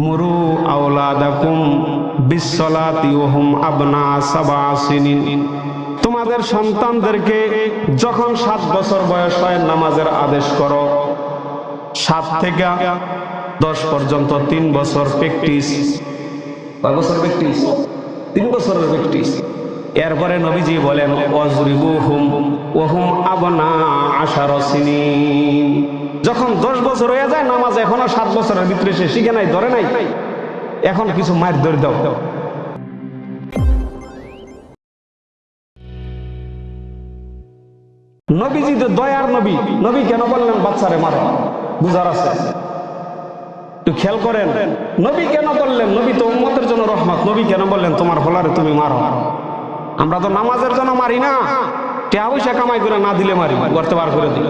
মুরু আওলাদাকুম বিশ্বলাতি ohm আবনা সাবা সিনিন। তোমাদের সন্তানদেরকে যখন সাত বছর বয়স হয় নামাজের আদেশ করো। সাত থেকে দশ পর্যন্ত তিন বছর প্র্যাকটিস। কয় বছর প্র্যাকটিস? তিন বছরের প্র্যাকটিস। এরপরে নবীজি বলেন অজরিবু হুম ওহুম আবনা আশার সিনিন। যখন দশ বছর হয়ে যায়, নামাজ এখনও সাত বছরের ভিতরে সে শিখে নাই, ধরে নাই। এখন কিছু মায়ের ধরে দাও। নবীজি তো দয়ার নবী। নবী কেন বললেন, বাচ্চারে মারো, বুঝার আছে। একটু খেয়াল করেন, নবী কেন বললেন, নবী তো উম্মতের জন্য রহমত। নবী কেন বললেন, তোমার হলারে তুমি মারো। আমরা তো নামাজের জন্য মারি না। টেয়া পয়সা কামাই করে না দিলে মারি করতে বার করে দিল।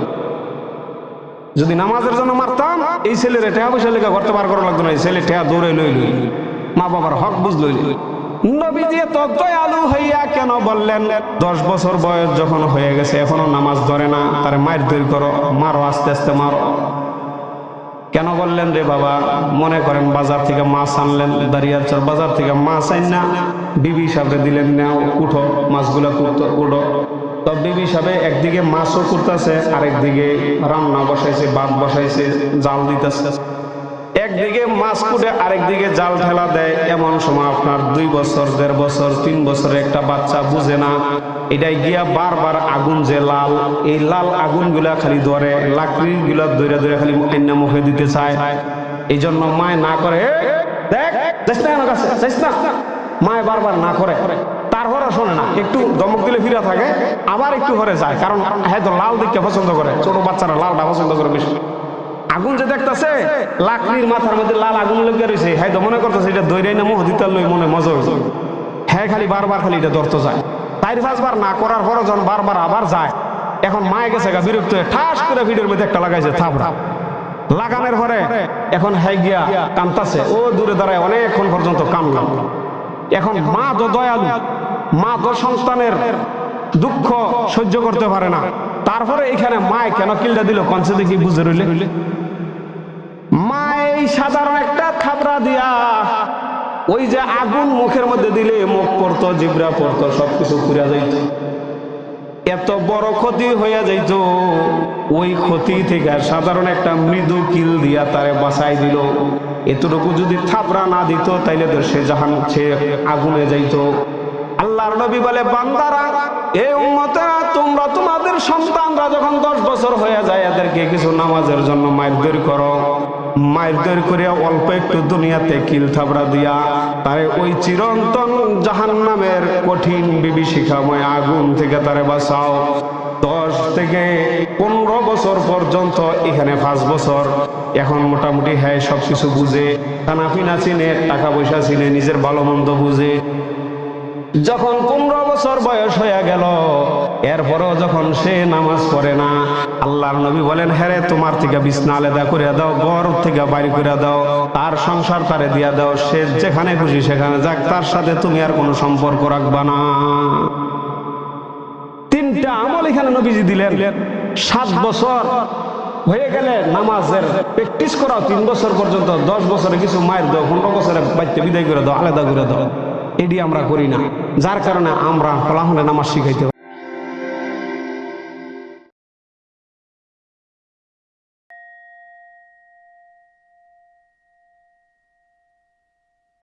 যদি নামাজের জন্য মারতাম, এই ছেলের টেয়া পয়সা লেখা করতে বার করা লাগতো না, এই ছেলে টেয়া দৌড়ে লই লই মা বাবার হক বুঝলো নবীজি তো দয়ালু হইয়া কেন বললেন, দশ বছর বয়স যখন হয়ে গেছে, এখনও নামাজ ধরে না মারো, আস্তে আস্তে মারো। কেন বললেন রে বাবা? মনে করেন বাজার থেকে মাছ আনলেন দাঁড়িয়াচর বাজার থেকে মাছ আইন না, বিবি সাহেবরে দিলেন না উঠো, মাছগুলা কুটো উঠো। তো বিবি সাহেব একদিকে মাছও করতেছে আরেকদিকে রান্না বসাইছে ভাত বসাইছে, জাল দিতেছে। একদিকে মাছ কুটে, আরেকদিকে জাল ঠেলা দেয়। এমন সময় আপনার দুই বছর, দেড় বছর, তিন বছরের একটা বাচ্চা বুঝে না, এটাই গিয়া বারবার আগুন যে লাল, এই লাল আগুনগুলা খালি ধরে লাকড়ি গুলা ধরে ধরে খালি অন্য মুখে দিতে চায়। এই জন্য মায় না করে দেখ না। মায় বারবার না করে। তারপরে শোনে না। একটু দমক দিলে ফিরে থাকে, আবার একটু ঘরে যায়। কারণ হ্যাঁ তো লাল দেখতে পছন্দ করে, ছোট বাচ্চারা লালটা পছন্দ করে বেশি। আগুন যে দেখতাছে, লাকড়ির মাথার মধ্যে লাল আগুন লেগে রয়েছে হ্যাঁ মনে করতেছে এটা দৈরাই না মোহ দিতার লই মনে মজা হয়েছে হ্যাঁ খালি বারবার খালি এটা ধরতে যায়। চার পাঁচবার না করার পরও যখন বারবার আবার যায়, এখন মায়ে গেছে গা বিরক্ত হয়ে ঠাস করে ভিডিওর মধ্যে একটা লাগাইছে, থাপড়া। লাগানোর পরে এখন হ্যাঁ গিয়া কামতাছে ও দূরে দাঁড়ায় অনেকক্ষণ পর্যন্ত কামলাম এখন মা তো দয়ালু মা তো সন্তানের দুঃখ সহ্য করতে পারে না। তারপরে এখানে মায় কেন কিলটা দিল? কনসে দেখি বুঝে রইলে। মা এই সাধারণ একটা খাবরা দিয়া ওই যে আগুন মুখের মধ্যে দিলে মুখ পড়তো, জিবরা পড়তো, সবকিছু পুরা যাইত। এত বড় ক্ষতি হইয়া যাইত। ওই ক্ষতি থেকে সাধারণ একটা মৃদু কিল দিয়া তারে বাঁচাই দিল। এতটুকু যদি থাপড়া না দিত, তাইলে তো সে জাহান সে আগুনে যাইতো। আল্লাহর নবী বলে, বান্দারা এই উম্মতেরা, তোমরা তোমাদের সন্তানরা যখন দশ বছর হয়ে যায়, এদেরকে কিছু নামাজের জন্য মায়ের দৈর করো। মায়ের দৈর করিয়া অল্প একটু দুনিয়াতে কিল থাবড়া দিয়া, তারে ওই চিরন্তন জাহান নামের কঠিন বিভীষিকাময় আগুন থেকে তারে বাঁচাও। দশ থেকে পনেরো বছর পর্যন্ত, এখানে পাঁচ বছর। এখন মোটামুটি হ্যাঁ সবকিছু বুঝে, খানাপিনা চিনে, টাকা পয়সা চিনে, নিজের ভালো মন্দ বুঝে যখন পনেরো বছর বয়স হয়ে গেল, এরপরও যখন সে নামাজ পড়ে না, আল্লাহর নবী বলেন হ্যারে তোমার থেকে বিছনা আলাদা করে দাও, ঘর থেকে বাড়ি করে দাও, তার সংসার তারে দিয়া দাও, সে যেখানে খুশি সেখানে যাক, তার সাথে তুমি আর কোনো সম্পর্ক রাখবা না। তিনটা আমল এখানে নবীজি দিলেন। সাত বছর হয়ে গেলে নামাজের প্র্যাকটিস করাও তিন বছর পর্যন্ত, দশ বছরে কিছু মায়ের দাও, পনেরো বছরে বাড়িতে বিদায় করে দাও, আলাদা করে দাও। এটি আমরা করি না। যার কারণে আমরা ফলাফলে নামাজ শিখাইতে